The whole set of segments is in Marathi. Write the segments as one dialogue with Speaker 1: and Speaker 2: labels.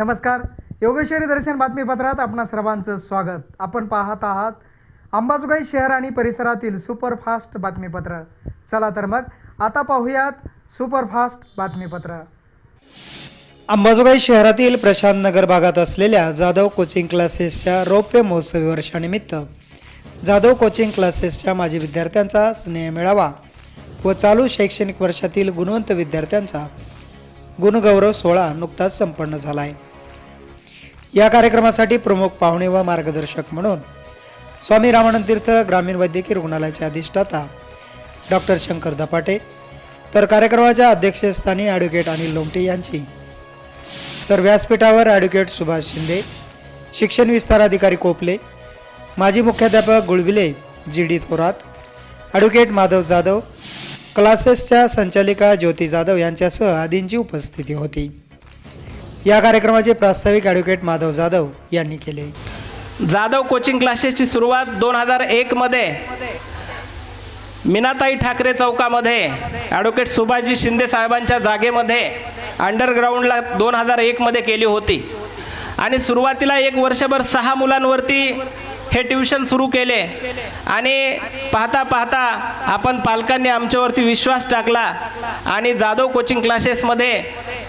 Speaker 1: नमस्कार. योगेश्वरी दर्शन बातमीपत्रात आपणा सर्वांचं स्वागत. आपण पाहत आहात अंबाजोगाई शहर आणि परिसरातील सुपरफास्ट बातमीपत्र. चला तर मग आता पाहूयात सुपरफास्ट बातमीपत्र. अंबाजोगाई शहरातील प्रशांत नगर भागात असलेल्या जाधव कोचिंग क्लासेसच्या रौप्य महोत्सवी वर्षानिमित्त जाधव कोचिंग क्लासेसच्या माजी विद्यार्थ्यांचा स्नेह मेळावा व चालू शैक्षणिक वर्षातील गुणवंत विद्यार्थ्यांचा गुणगौरव सोहळा नुकताच संपन्न झाला आहे या कार्यक्रमासाठी प्रमुख पाहुणे व मार्गदर्शक म्हणून स्वामी रामानंद तीर्थ ग्रामीण वैद्यकीय रुग्णालयाचे अधिष्ठाता डॉक्टर शंकर धपाटे तर कार्यक्रमाच्या अध्यक्षस्थानी ॲडव्होकेट अनिल लोमटे यांची तर व्यासपीठावर ॲडव्होकेट सुभाष शिंदे शिक्षण विस्तार अधिकारी कोपले माजी मुख्याध्यापक Gulvile G D Thorat advocate Madhav Jadhav क्लासेसच्या संचालिका ज्योती जाधव यांच्यासह आदींची उपस्थिती होती. या कार्यक्रमाचे प्रास्ताविक ॲडव्होकेट माधव जाधव यांनी केले.
Speaker 2: जाधव कोचिंग क्लासेसची सुरुवात दोन हजार एकमध्ये मीनाताई ठाकरे चौकामध्ये. ॲडव्होकेट सुभाषजी शिंदे साहेबांच्या जागेमध्ये अंडरग्राऊंडला दोन हजार एकमध्ये केली होती. आणि सुरुवातीला एक वर्षभर सहा मुलांवरती हे ट्युशन सुरू केले. आणि पाहता पाहता आपण पालकांनी आमच्यावरती विश्वास टाकला. आणि जाधव कोचिंग क्लासेसमध्ये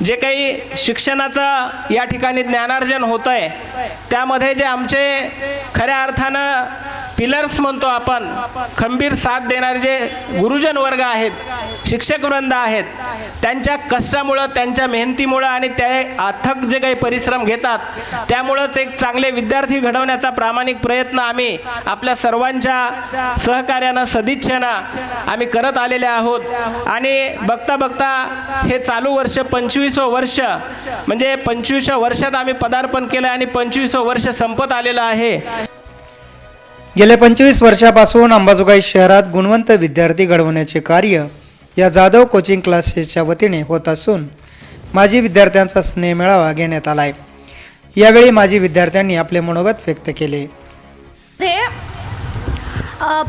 Speaker 2: जे काही शिक्षणाचं या ठिकाणी ज्ञानार्जन होतं आहे त्यामध्ये जे आमचे खऱ्या अर्थानं पिलर्स म्हणतो आपण खंबीर साथ देणारे जे गुरुजन वर्ग आहेत शिक्षक वृंद आहेत त्यांच्या कष्टामुळं त्यांच्या मेहनतीमुळं आणि ते अथक जे काही परिश्रम घेतात त्यामुळंच एक चांगले विद्यार्थी घडवण्याचा प्रामाणिक प्रयत्न आम्ही आपल्या सर्वांच्या सहकार्यानं सदिच्छेनं आम्ही करत आलेले आहोत. आणि बघता बघता हे चालू वर्ष पंचवीसो वर्ष म्हणजे पंचवीसव्या वर्षात आम्ही पदार्पण केलं आणि पंचवीस वर्ष संपत आलेलं आहे.
Speaker 1: गेल्या पंचवीस वर्षापासून अंबाजोगाई शहरात गुणवंत विद्यार्थी घडवण्याचे कार्य या जाधव कोचिंग क्लासेसच्या वतीने होत असून माजी विद्यार्थ्यांचा स्नेह मेळावा घेण्यात आला आहे यावेळी माजी विद्यार्थ्यांनी आपले मनोगत व्यक्त केले.
Speaker 3: ते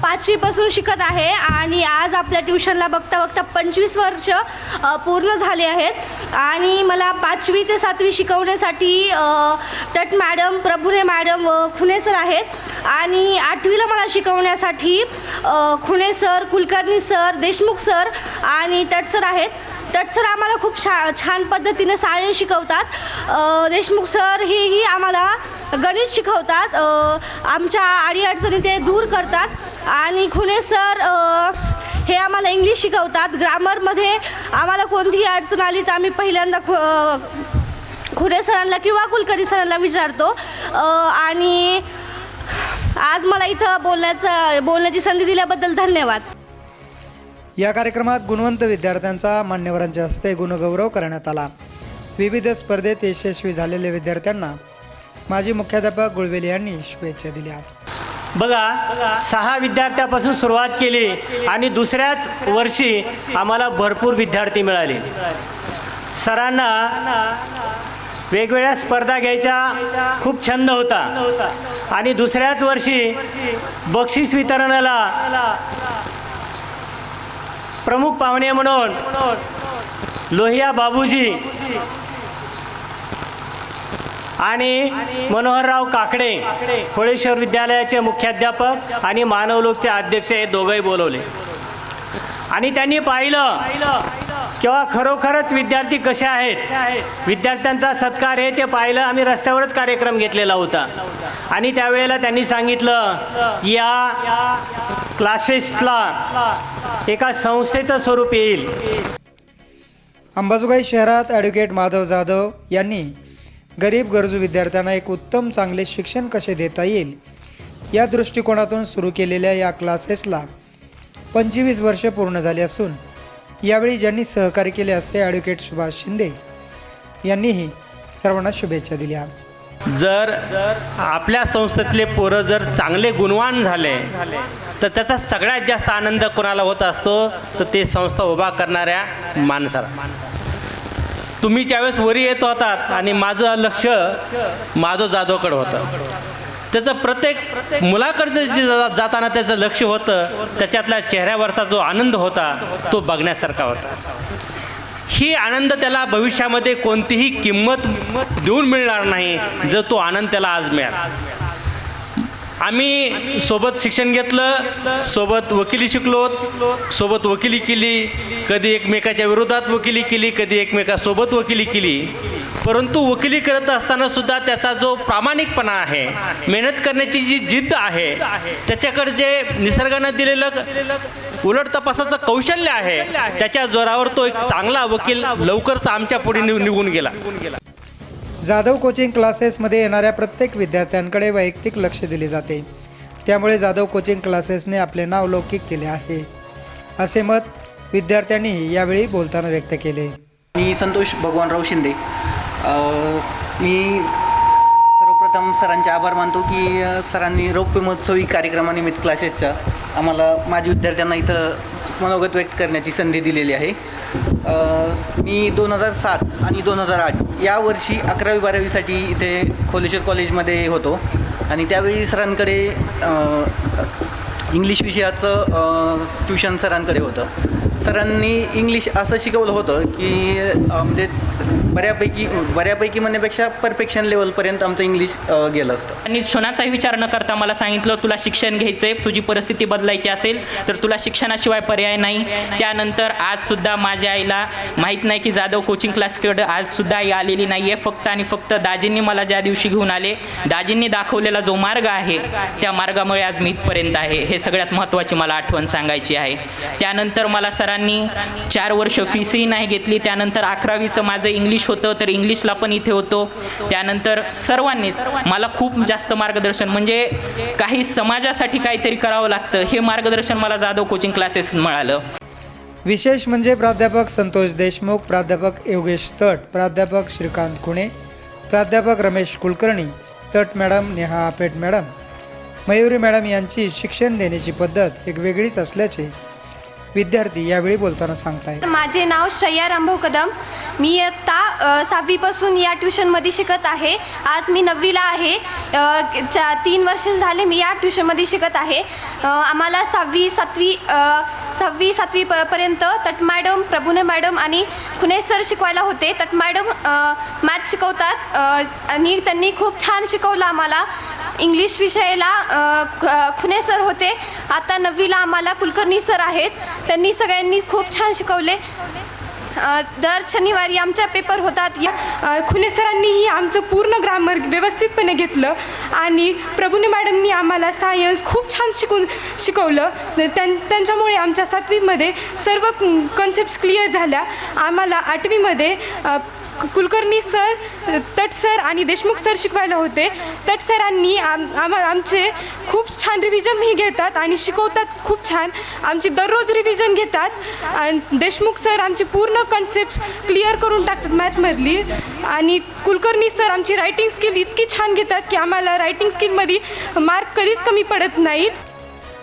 Speaker 3: पाचवीपासून शिकत आहे आणि आज आपल्या ट्युशनला बघता बघता पंचवीस वर्ष पूर्ण झाले आहेत. आणि मला पाचवी ते सातवी शिकवण्यासाठी टट मॅडम प्रभुरे मॅडम व सर आहेत. आणि आठवीला मला शिकवण्यासाठी Khune sir Kulkarni sir Deshmukh sir आणि तट सर आहेत. तट सर आम्हाला खूप छा छान पद्धतीने सायन्स शिकवतात. देशमुख सर हेही आम्हाला गणित शिकवतात. आमच्या अडीअडचणी ते दूर करतात. आणि खुणे सर हे आम्हाला इंग्लिश शिकवतात. ग्रामरमध्ये आम्हाला कोणतीही अडचण आली तर आम्ही पहिल्यांदा खु खुणे सरांना किंवा कुलकर्णी सरांना विचारतो. आणि आज मला इथं बोलण्याचं बोलण्याची संधी दिल्याबद्दल धन्यवाद.
Speaker 1: या कार्यक्रमात गुणवंत विद्यार्थ्यांचा मान्यवरांच्या हस्ते गुणगौरव करण्यात आला. विविध स्पर्धेत यशस्वी झालेल्या विद्यार्थ्यांना माजी मुख्याध्यापक गुळवेली यांनी शुभेच्छा दिल्या.
Speaker 4: बघा सहा विद्यार्थ्यापासून सुरुवात केली आणि दुसऱ्याच वर्षी आम्हाला भरपूर विद्यार्थी मिळाले. सरांना वेगवेगळ्या स्पर्धा घ्यायचा खूप छंद होता. आणि दुसऱ्याच वर्षी बक्षीस वितरणाला प्रमुख पाहुणे म्हणून लोहिया बाबूजी आणि मनोहरराव काकडे होळेश्वर विद्यालयाचे मुख्याध्यापक आणि मानवलोकचे अध्यक्ष हे दोघंही बोलवले. आणि त्यांनी पाहिलं किंवा खरोखरच विद्यार्थी कसे आहेत? विद्यार्थ्यांचा सत्कार हे ते पाहिलं आम्ही रस्त्यावरच कार्यक्रम घेतलेला होता. आणि त्यावेळेला त्यांनी सांगितलं की या क्लासेसला एका संस्थेचं स्वरूप येईल.
Speaker 1: अंबाजोगाई शहरात ॲडव्होकेट माधव जाधव यांनी गरीब गरजू विद्यार्थ्यांना एक उत्तम चांगले शिक्षण कसे देता येईल या दृष्टिकोनातून सुरू केलेल्या या क्लासेसला पंचवीस वर्षे पूर्ण झाली असून यावेळी ज्यांनी सहकार्य केले असे ॲडव्होकेट सुभाष शिंदे यांनीही सर्वांना शुभेच्छा दिल्या.
Speaker 5: जर आपल्या संस्थेतले पोरं जर चांगले गुणवान झाले तर त्याचा सगळ्यात जास्त आनंद कोणाला होत असतो? तर ते संस्था उभा करणाऱ्या माणसाला. तुम्ही ज्यावेळेस वरी येत होतात आणि माझं लक्ष माधव जाधवकडं होतं. त्याचं प्रत्येक मुलाकडचं जे जाताना त्याचं लक्ष होतं त्याच्यातल्या चेहऱ्यावरचा जो आनंद होता तो बघण्यासारखा होता. ही आनंद त्याला भविष्यामध्ये कोणतीही किंमत देऊन मिळणार नाही जर तो आनंद त्याला आज मिळाला. आम्ही सोबत शिक्षण घेतलं सोबत वकिली शिकलोत सोबत वकिली केली कधी एकमेकाच्या विरोधात वकिली केली कधी एकमेकासोबत वकिली केली. परंतु वकिली करत असताना सुद्धा त्याचा जो प्रामाणिकपणा आहे मेहनत करण्याची जी जिद्द आहे त्याच्याकडे जे निसर्गानं दिलेलं उलट तपासाचं कौशल्य आहे त्याच्या जोरावर तो एक चांगला वकील लवकरच आमच्या पुढे निघ- निघून गेला.
Speaker 1: जाधव कोचिंग क्लासेसमध्ये येणाऱ्या प्रत्येक विद्यार्थ्यांकडे वैयक्तिक लक्ष दिले जाते. त्यामुळे जाधव कोचिंग क्लासेसने आपले नाव लौकिक केले आहे. असे मत विद्यार्थ्यांनी यावेळी बोलताना व्यक्त केले.
Speaker 6: मी संतोष भगवानराव शिंदे. मी सर्वप्रथम सरांचे आभार मानतो की सरांनी रौप्य महोत्सवी कार्यक्रमानिमित्त क्लासेसच्या आम्हाला माझ्या विद्यार्थ्यांना इथं मनोगत व्यक्त करण्याची संधी दिलेली आहे. मी दोन हजार सात आणि दोन हजार आठ या वर्षी अकरावी बारावीसाठी इथे खोलेश्वर कॉलेजमध्ये होतो आणि त्यावेळी सरांकडे इंग्लिश विषयाचं ट्युशन सरांकडे होतं. सरांनी इंग्लिश असं शिकवलं होतं की म्हणजे बऱ्यापैकी बऱ्यापैकी म्हणण्यापेक्षा परफेक्शन लेवलपर्यंत आमचं इंग्लिश गेलं. होतं
Speaker 7: आणि क्षणाचाही विचार न करता मला सांगितलं तुला शिक्षण घ्यायचं आहे तुझी परिस्थिती बदलायची असेल तर तुला शिक्षणाशिवाय पर्याय नाही. त्यानंतर आजसुद्धा माझ्या आईला माहीत नाही की जाधव कोचिंग क्लासकडे आजसुद्धा आई आलेली नाही आहे फक्त आणि फक्त दाजींनी मला ज्या दिवशी घेऊन आले दाजींनी दाखवलेला जो मार्ग आहे त्या मार्गामुळे आज मी इथपर्यंत आहे. हे सगळ्यात महत्त्वाची मला आठवण सांगायची आहे. त्यानंतर मला सरांनी चार वर्ष फीसही नाही घेतली. त्यानंतर अकरावीचं माझं इंग्लिश होतं तर इंग्लिशला पण इथे होतो. त्यानंतर सर्वांनीच मला खूप जास्त मार्गदर्शन म्हणजे काही समाजासाठी काहीतरी करावं लागतं हे मार्गदर्शन मला जाधव कोचिंग क्लासेस मिळालं.
Speaker 1: विशेष म्हणजे प्राध्यापक संतोष देशमुख प्राध्यापक योगेश तट प्राध्यापक श्रीकांत खुणे प्राध्यापक Ramesh Kulkarni Tat madam Neha Apet madam. Mayuri madam यांची शिक्षण देण्याची पद्धत एक वेगळीच असल्याचे विद्यार्थी यावेळी बोलताना सांगतायत
Speaker 8: माझे नाव श्रेया रामभाऊ कदम. मी इयत्ता सहावीपासून या ट्युशनमध्ये शिकत आहे. आज मी नववीला आहे. चा तीन वर्ष झाले मी या ट्युशनमध्ये शिकत आहे. आम्हाला सहावी सातवी सहावी सातवी प पर्यंत तट मॅडम प्रभुने मॅडम आणि खुने सर शिकवायला होते. तट मॅडम मॅथ शिकवतात. आणि त्यांनी खूप छान शिकवलं आम्हाला. इंग्लिश विषयाला खुने सर होते. आता नववीला आम्हाला कुलकर्णी सर आहेत. त्यांनी सगळ्यांनी खूप छान शिकवले. दर शनिवारी आमच्या पेपर होतात. या
Speaker 9: खुने सरांनीही आमचं पूर्ण ग्रामर व्यवस्थितपणे घेतलं आणि प्रभुने मॅडमनी आम्हाला सायन्स खूप छान शिकून शिकवलं. त्यां त्यांच्यामुळे आमच्या सातवीमध्ये सर्व कन्सेप्ट क्लिअर झाल्या. आम्हाला आठवीमध्ये कुलकर्णी सर तट सर आणि देशमुख सर शिकवायला होते. तट सरांनी आम आम आमचे खूप छान रिव्हिजनही घेतात आणि शिकवतात खूप छान. आमचे दररोज रिव्हिजन घेतात. आणि देशमुख सर आमची पूर्ण कन्सेप्ट क्लिअर करून टाकतात मॅथमधली आणि कुलकर्णी सर आमची रायटिंग स्किल इतकी छान घेतात की आम्हाला रायटिंग स्किलमध्ये मार्क कधीच कमी पडत नाहीत.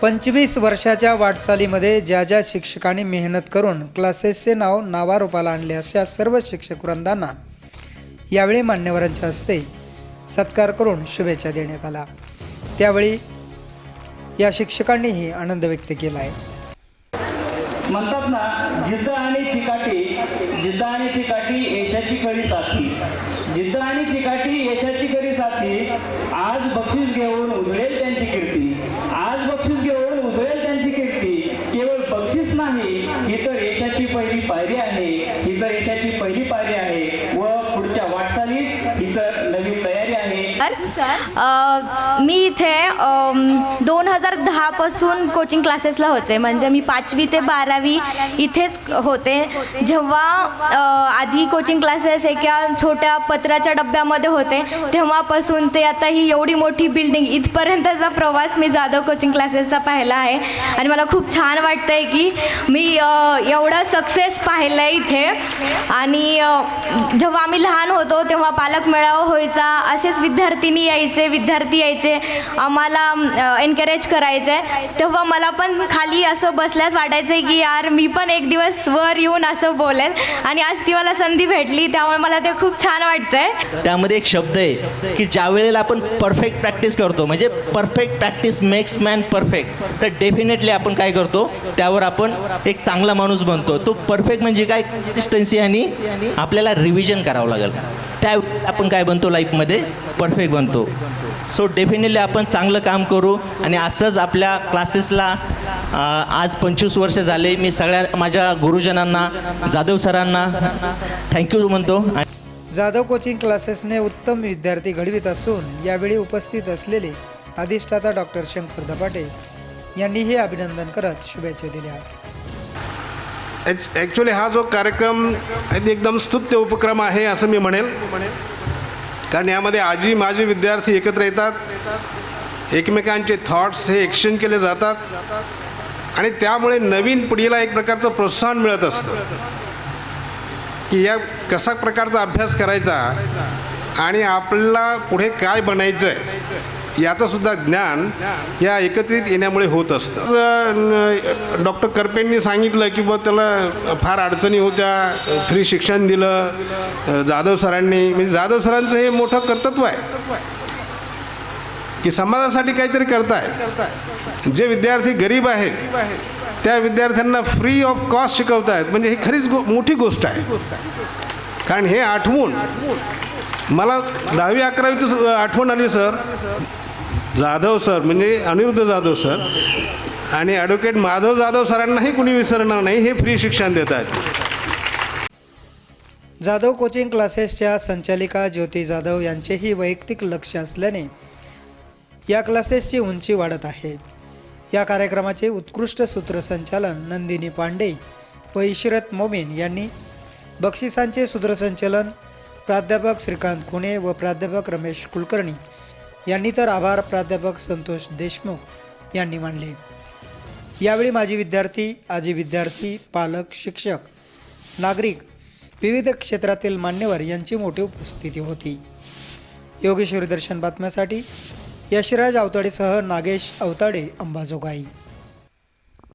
Speaker 1: पंचवीस वर्षाच्या वाटचालीमध्ये ज्या ज्या शिक्षकांनी मेहनत करून क्लासेसचे नाव नावारूपाला आणले अशा सर्व शिक्षक वृंदांना यावेळी मान्यवरांच्या हस्ते सत्कार करून शुभेच्छा देण्यात आला. त्यावेळी या शिक्षकांनीही आनंद व्यक्त केला आहे.
Speaker 10: म्हणतात ना जिद्द आणि चिकाटी जिद्द आणि चिकाटी यशाची कळी साथी जिद्द आणि चिकाटी यशाची खरी साथी आज बक्षीस घेऊन उधळेल त्यांची कीर्ती आज बक्षीस घेऊन उधळेल त्यांची कीर्ती केवळ बक्षीस नाही ही तर यशाची पहिली पायरी आहे ही तर यशाची पहिली पायरी आहे व पुढच्या वाटचालीत ही तर नवी तयारी आहे
Speaker 8: अ, मी इथे दोन हजार दहापासून कोचिंग क्लासेसला होते. म्हणजे मी पाचवी ते बारावी इथेच होते. जेव्हा आधी कोचिंग क्लासेस एका छोट्या पत्राच्या डब्यामध्ये होते तेव्हापासून ते आता ही एवढी मोठी बिल्डिंग इथपर्यंतचा प्रवास मी जाधव कोचिंग क्लासेसचा पाहिला आहे. आणि मला खूप छान वाटतं आहे की मी एवढा सक्सेस पाहिलं आहे इथे. आणि जेव्हा आम्ही लहान होतो तेव्हा पालक मेळावा व्हायचा असेच विद्यार्थिनी
Speaker 3: मैत्रिणी यायचे विद्यार्थी यायचे आम्हाला एनकरेज करायचे. तेव्हा मला पण खाली असं बसल्यास वाटायचं की यार मी पण एक दिवस वर येऊन असं बोलेल. आणि आज ती मला संधी भेटली त्यामुळे मला ते खूप छान वाटतंय.
Speaker 11: त्यामध्ये एक शब्द आहे की ज्या वेळेला आपण परफेक्ट प्रॅक्टिस करतो म्हणजे perfect practice makes man perfect तर डेफिनेटली आपण काय करतो त्यावर आपण एक चांगला माणूस बनतो. तो परफेक्ट म्हणजे काय? कन्सिस्टन्सी आणि आपल्याला रिव्हिजन करावं लागेल. त्या आपण काय बनतो लाईफमध्ये परफेक्ट बनतो. सो डेफिनेटली आपण चांगलं काम करू आणि असंच आपल्या क्लासेसला आज पंचवीस वर्ष झाले. मी सगळ्या माझ्या गुरुजनांना जाधव सरांना थँक्यू म्हणतो.
Speaker 1: जाधव कोचिंग क्लासेसने उत्तम विद्यार्थी घडवित असून यावेळी उपस्थित असलेले अधिष्ठाता डॉक्टर शंकर धपाटे यांनीही अभिनंदन करत शुभेच्छा दिल्या.
Speaker 12: ॲक्च्युली हा जो कार्यक्रम आहे ते एकदम स्तुत्य उपक्रम आहे असं मी म्हणेल. कारण यामध्ये आजी माजी विद्यार्थी एकत्र येतात. एकमेकांचे थॉट्स हे एक्सचेंज केले जातात. आणि त्यामुळे नवीन पिढीला एक प्रकारचं प्रोत्साहन मिळत असतं. की या कसा प्रकारचा अभ्यास करायचा आणि आपल्याला पुढे काय बनायचं आहे याचंसुद्धा ज्ञान या एकत्रित येण्यामुळे होत असतं. डॉक्टर करपेंनी सांगितलं की बुवा त्याला फार अडचणी होत्या फ्री शिक्षण दिलं जाधव सरांनी. म्हणजे जाधव सरांचं हे मोठं कर्तत्व आहे की समाजासाठी काहीतरी करतायत. जे विद्यार्थी गरीब आहेत त्या विद्यार्थ्यांना फ्री ऑफ कॉस्ट शिकवतायत. म्हणजे ही खरीच गो मोठी गोष्ट आहे. कारण हे आठवून मला दहावी अकरावीचं आठवण आली सर. जाधव सर म्हणजे अनिरुद्ध जाधव सर. आणि ॲडव्होकेट माधव जाधव सरांनाही कुणी विसरणार नाही हे फ्री शिक्षण देत आहेत.
Speaker 1: जाधव कोचिंग क्लासेसच्या संचालिका ज्योती जाधव यांचेही वैयक्तिक लक्ष असल्याने या क्लासेसची उंची वाढत आहे. या कार्यक्रमाचे उत्कृष्ट सूत्रसंचालन नंदिनी पांडे व इशरत मोमीन यांनी बक्षिसांचे सूत्रसंचालन प्राध्यापक श्रीकांत खुणे व प्राध्यापक रमेश कुलकर्णी यांनी तर आभार प्राध्यापक संतोष देशमुख यांनी मानले. यावेळी माजी विद्यार्थी आजी विद्यार्थी पालक शिक्षक नागरिक विविध क्षेत्रातील मान्यवर यांची मोठी उपस्थिती होती. योगेश्वरी दर्शन बातम्यासाठी यशराज अवताडेसह नागेश अवताडे अंबाजोगाई.